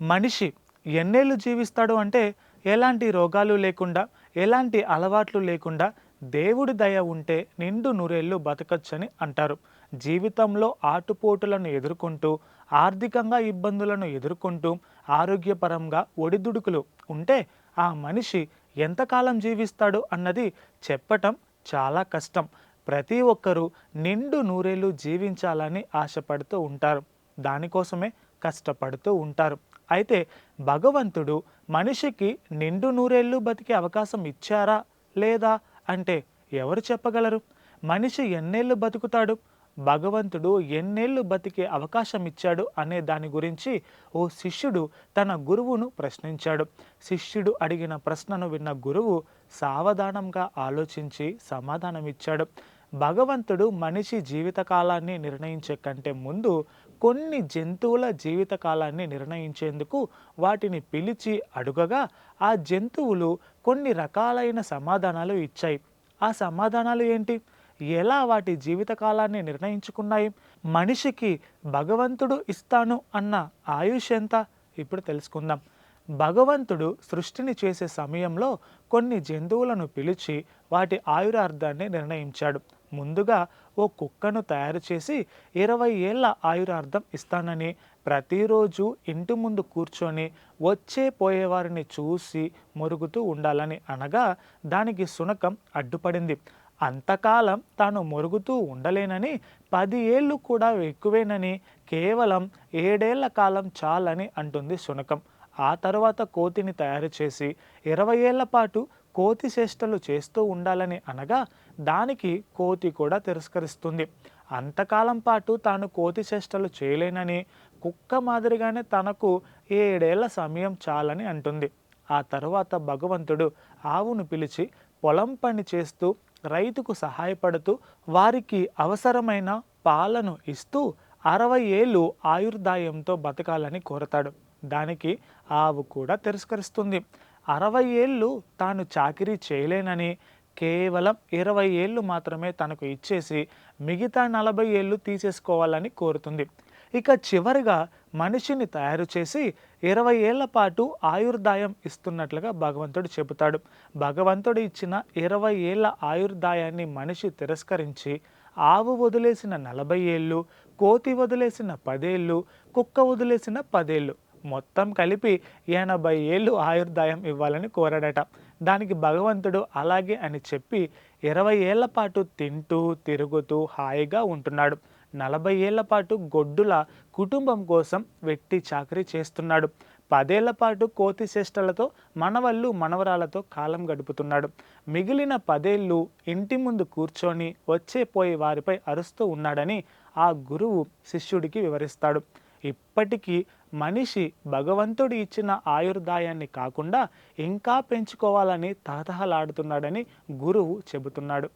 మనిషి ఎన్నేళ్ళు జీవిస్తాడు అంటే ఎలాంటి రోగాలు లేకుండా ఎలాంటి అలవాట్లు లేకుండా దేవుడి దయ ఉంటే నిండు నూరేళ్ళు బతకచ్చని అంటారు. జీవితంలో ఆటుపోటులను ఎదుర్కొంటూ ఆర్థికంగా ఇబ్బందులను ఎదుర్కొంటూ ఆరోగ్యపరంగా ఒడిదుడుకులు ఉంటే ఆ మనిషి ఎంతకాలం జీవిస్తాడు అన్నది చెప్పటం చాలా కష్టం. ప్రతి ఒక్కరూ నిండు నూరేళ్ళు జీవించాలని ఆశపడుతూ ఉంటారు. దానికోసమే కష్టపడుతూ ఉంటారు. అయితే భగవంతుడు మనిషికి నిండు నూరేళ్ళు బతికే అవకాశం ఇచ్చారా లేదా అంటే ఎవరు చెప్పగలరు? మనిషి ఎన్నేళ్ళు బతుకుతాడు? భగవంతుడు ఎన్నేళ్ళు బతికే అవకాశం ఇచ్చాడు అనే దాని గురించి ఓ శిష్యుడు తన గురువును ప్రశ్నించాడు. శిష్యుడు అడిగిన ప్రశ్నను విన్న గురువు సావధానంగా ఆలోచించి సమాధానం ఇచ్చాడు భగవంతుడు మనిషి జీవితకాలాన్ని నిర్ణయించే కంటే ముందు కొన్ని జంతువుల జీవితకాలాన్ని నిర్ణయించేందుకు వాటిని పిలిచి అడుగగా ఆ జంతువులు కొన్ని రకాలైన సమాధానాలు ఇచ్చాయి. ఆ సమాధానాలు ఏంటి? ఎలా వాటి జీవితకాలాన్ని నిర్ణయించుకున్నాయి? మనిషికి భగవంతుడు ఇస్తాను అన్న ఆయుష్ ఎంత? ఇప్పుడు తెలుసుకుందాం. భగవంతుడు సృష్టిని చేసే సమయంలో కొన్ని జంతువులను పిలిచి వాటి ఆయురార్థాన్ని నిర్ణయించాడు. ముందుగా ఓ కుక్కను తయారు చేసి ఇరవై ఏళ్ళ ఆయురార్థం ఇస్తానని ప్రతిరోజు ఇంటి ముందు కూర్చొని వచ్చే పోయేవారిని చూసి మొరుగుతూ ఉండాలని అనగా దానికి సునకం అడ్డుపడింది. అంతకాలం తాను మొరుగుతూ ఉండలేనని పది ఏళ్ళు కూడా ఎక్కువేనని కేవలం ఏడేళ్ళ కాలం చాలని అంటుంది శునకం. ఆ తర్వాత కోతిని తయారు చేసి ఇరవై ఏళ్ళ పాటు కోతి చేష్టలు చేస్తూ ఉండాలని అనగా దానికి కోతి కూడా తిరస్కరిస్తుంది. అంతకాలం పాటు తాను కోతి చేష్టలు చేయలేనని కుక్క మాదిరిగానే తనకు ఏడేళ్ళ సమయం చాలని అంటుంది. ఆ తరువాత భగవంతుడు ఆవును పిలిచి పొలం పని చేస్తూ రైతుకు సహాయపడుతూ వారికి అవసరమైన పాలను ఇస్తూ అరవై ఏళ్ళు ఆయుర్దాయంతో బతకాలని కోరతాడు. దానికి ఆవు కూడా తిరస్కరిస్తుంది. అరవై ఏళ్ళు తాను చాకిరీ చేయలేనని కేవలం ఇరవై ఏళ్ళు మాత్రమే తనకు ఇచ్చేసి మిగతా నలభై ఏళ్ళు తీసేసుకోవాలని కోరుతుంది. ఇక చివరిగా మనిషిని తయారు చేసి ఇరవై ఏళ్ళ పాటు ఆయుర్దాయం ఇస్తున్నట్లుగా భగవంతుడు చెబుతాడు. భగవంతుడు ఇచ్చిన ఇరవై ఏళ్ళ ఆయుర్దాయాన్ని మనిషి తిరస్కరించి ఆవు వదిలేసిన నలభై ఏళ్ళు కోతి వదిలేసిన పదేళ్ళు కుక్క వదిలేసిన పదేళ్ళు మొత్తం కలిపి ఎనభై ఏళ్ళు ఆయుర్దాయం ఇవ్వాలని కోరాడట. దానికి భగవంతుడు అలాగే అని చెప్పి ఇరవై ఏళ్ళ పాటు తింటూ తిరుగుతూ హాయిగా ఉంటున్నాడు. నలభై ఏళ్ళ పాటు గొడ్డుల కుటుంబం కోసం వెట్టి చాకరీ చేస్తున్నాడు. పదేళ్ళ పాటు కోతి చేష్టలతో మనవళ్ళు మనవరాలతో కాలం గడుపుతున్నాడు. మిగిలిన పదేళ్ళు ఇంటి ముందు కూర్చొని వచ్చే పోయి వారిపై అరుస్తూ ఉన్నాడని ఆ గురువు శిష్యుడికి వివరిస్తాడు. ఇప్పటికీ మనిషి భగవంతుడు ఇచ్చిన ఆయుర్దాయాన్ని కాకుండా ఇంకా పెంచుకోవాలని తహతహలాడుతున్నాడని గురువు చెబుతున్నాడు.